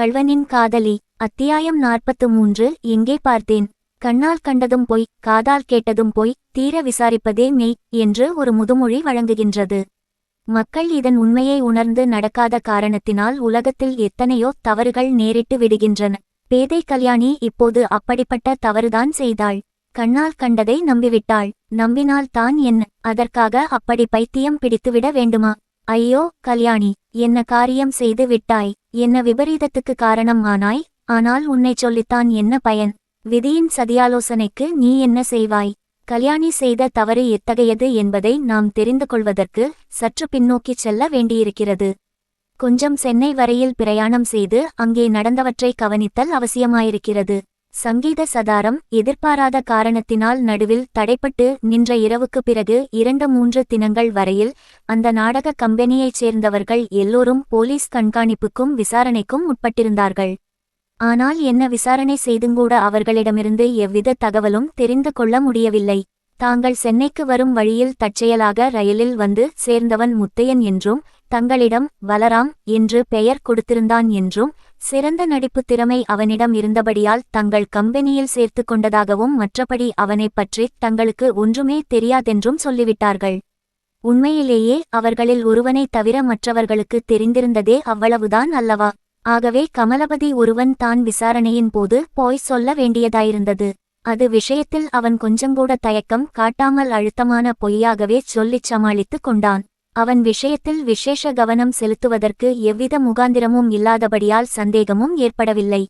கள்வனின் காதலி அத்தியாயம் நாற்பத்து மூன்று எங்கே பார்த்தேன்? கண்ணால் கண்டதும் பொய் காதால் கேட்டதும் பொய் தீர விசாரிப்பதே மெய் என்று ஒரு முதுமொழி வழங்குகின்றது. மக்கள் இதன் உண்மையை உணர்ந்து நடக்காத காரணத்தினால் உலகத்தில் எத்தனையோ தவறுகள் நேரிட்டு விடுகின்றன. பேதை கல்யாணி இப்போது அப்படிப்பட்ட தவறுதான் செய்தாள். கண்ணால் கண்டதை நம்பிவிட்டாள். நம்பினால் தான் என்ன? அதற்காக அப்படி பைத்தியம் பிடித்துவிட வேண்டுமா? ஐயோ கல்யாணி என்ன காரியம் செய்து விட்டாய்? என்ன விபரீதத்துக்கு காரணம் ஆனாய்? ஆனால் உன்னைச் சொல்லித்தான் என்ன பயன்? விதியின் சதியாலோசனைக்கு நீ என்ன செய்வாய்? கல்யாணி செய்த தவறு எத்தகையது என்பதை நாம் தெரிந்து கொள்வதற்கு சற்று பின்னோக்கிச் செல்ல வேண்டியிருக்கிறது. கொஞ்சம் சென்னை வரையில் பிரயாணம் செய்து அங்கே நடந்தவற்றை கவனித்தல் அவசியமாயிருக்கிறது. சங்கீத சதாரம் எதிர்பாராத காரணத்தினால் நடுவில் தடைப்பட்டு நின்ற இரவுக்கு பிறகு இரண்டு மூன்று தினங்கள் வரையில் அந்த நாடக கம்பெனியைச் சேர்ந்தவர்கள் எல்லோரும் போலீஸ் கண்காணிப்புக்கும் விசாரணைக்கும் உட்பட்டிருந்தார்கள். ஆனால் என்ன விசாரணை செய்துங்கூட அவர்களிடமிருந்து எவ்வித தகவலும் தெரிந்து கொள்ள முடியவில்லை. தாங்கள் சென்னைக்கு வரும் வழியில் தற்செயலாக ரயிலில் வந்து சேர்ந்தவன் முத்தையன் என்றும் தங்களிடம் வலராம் என்று பெயர் கொடுத்திருந்தான் என்றும் சிறந்த நடிப்பு திறமை அவனிடம் இருந்தபடியால் தங்கள் கம்பெனியில் சேர்த்து கொண்டதாகவும் மற்றபடி அவனைப் பற்றி தங்களுக்கு ஒன்றுமே தெரியாதென்றும் சொல்லிவிட்டார்கள். உண்மையிலேயே அவர்களில் ஒருவனை தவிர மற்றவர்களுக்கு தெரிந்திருந்ததே அவ்வளவுதான் அல்லவா? ஆகவே கமலபதி ஒருவன் தான் விசாரணையின் போது போய் சொல்ல வேண்டியதாயிருந்தது. அது விஷயத்தில் அவன் கொஞ்சங்கூட தயக்கம் காட்டாமல் அழுத்தமான பொய்யாகவே சொல்லிச் சமாளித்துக் கொண்டான். அவன் விஷயத்தில் விசேஷ கவனம் செலுத்துவதற்கு எவ்வித முகாந்திரமும் இல்லாதபடியால் சந்தேகமும் ஏற்படவில்லை.